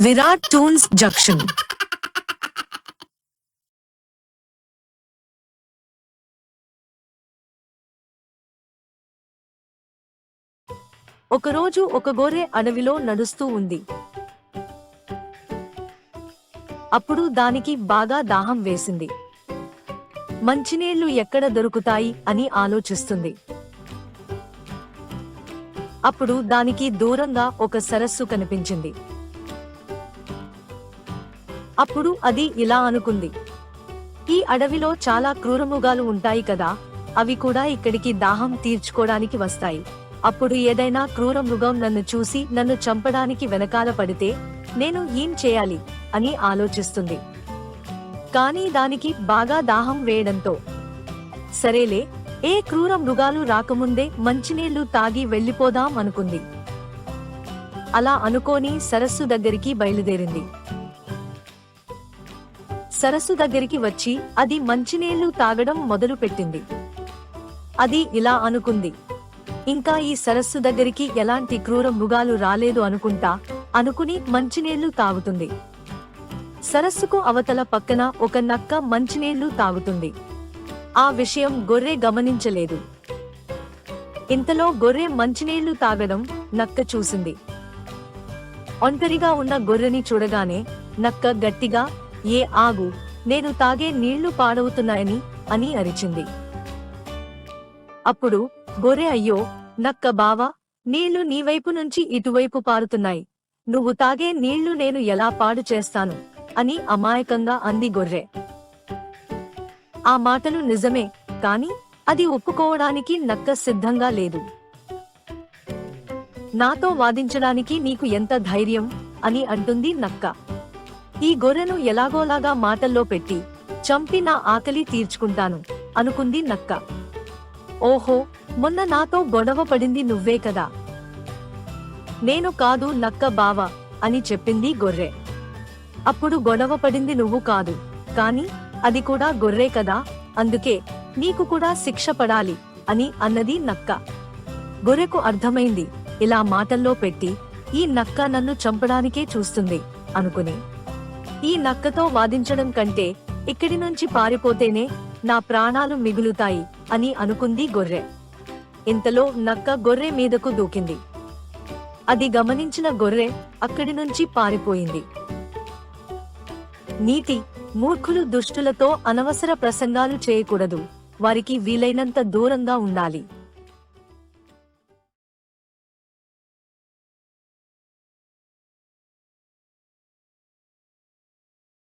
Virat tunes junction. ఒకరోజు ఒక గోరె అడవిలో నడుస్తూ ఉంది. అప్పుడు దానికి బాగా దాహం వేసింది. మంచినీళ్ళు ఎక్కడ దొరుకుతాయి అని ఆలోచిస్తుంది. అప్పుడు దానికి దూరంగా ఒక సరస్సు కనిపించింది. అప్పుడు అది ఇలా అనుకుంది. ఈ అడవిలో చాలా క్రూరమృగాలు ఉంటాయి కదా అవి కూడా ఇక్కడికి దాహం తీర్చుకోవడానికి వస్తాయి. అప్పుడు ఏదైనా క్రూర మృగం నన్ను చూసి నన్ను చంపడానికి వెనకాల పడితే నేను ఏం చేయాలి అని ఆలోచిస్తుంది. కానీ దానికి బాగా దాహం వేయడంతో సరేలే ఏ క్రూర మృగాలు రాకముందే మంచినీళ్ళు తాగి వెళ్ళిపోదాం అనుకుంది. అలా అనుకోని సరస్సు దగ్గరికి బయలుదేరింది. సరస్సు దగ్గరికి వచ్చి అది మంచినీళ్ళు తాగడం మొదలు పెట్టింది అది ఇలా అనుకుంది. ఇంకా ఈ సరస్సు దగ్గరికి ఎలాంటి క్రూర మృగాలు రాలేదు అనుకుంటా అనుకుని మంచినీళ్ళు తాగుతుంది. సరస్సుకు అవతల పక్కన ఒక నక్క మంచినీళ్ళు తాగుతుంది. ఆ విషయం గొర్రె గమనించలేదు. ఇంతలో గొర్రె మంచినీళ్ళు తాగడం నక్క చూసింది. ఒంటరిగా ఉన్న గొర్రెని చూడగానే నక్క గట్టిగా ఏ ఆగు నేను తాగే నీళ్ళు పాడవుతున్నాయని అని అరిచింది. అప్పుడు గొర్రె అయ్యో నక్క బావా నీళ్ళు నీ వైపు నుంచి ఇటువైపు పారుతున్నాయి. నువ్వు తాగే నీళ్ళు నేను ఎలా పాడు చేస్తాను? అని అమాయకంగా అంది గొర్రె. ఆ మాటలు నిజమే కాని అది ఒప్పుకోవడానికి నక్క సిద్ధంగా లేదు. నాతో వాదించడానికి నీకు ఎంత ధైర్యం? అని అంటుంది నక్క. ఈ గొర్రెను ఎలాగోలాగా మాటల్లో పెట్టి చంపి నా ఆకలి తీర్చుకుంటాను అనుకుంది నక్క. ఓహో మొన్న నాతో గొడవ పడింది నువ్వే కదా. నేను కాదు నక్క బావ అని చెప్పింది గొర్రె. అప్పుడు గొడవ పడింది నువ్వు కాదు కాని అది కూడా గొర్రె కదా అందుకే నీకు కూడా శిక్ష పడాలి అని అన్నది నక్క. గొర్రెకు అర్థమైంది ఇలా మాటల్లో పెట్టి ఈ నక్క నన్ను చంపడానికే చూస్తుంది అనుకుని ఈ నక్కతో వాదించడం కంటే ఇక్కడి నుంచి పారిపోతేనే నా ప్రాణాలు మిగులుతాయి అని అనుకుంది గొర్రె. ఇంతలో నక్క గొర్రె మీదకు దూకింది. అది గమనించిన గొర్రె అక్కడి నుంచి పారిపోయింది. నీతి మూర్ఖులు దుష్టులతో అనవసర ప్రసంగాలు చేయకూడదు. వారికి వీలైనంత దూరంగా ఉండాలి.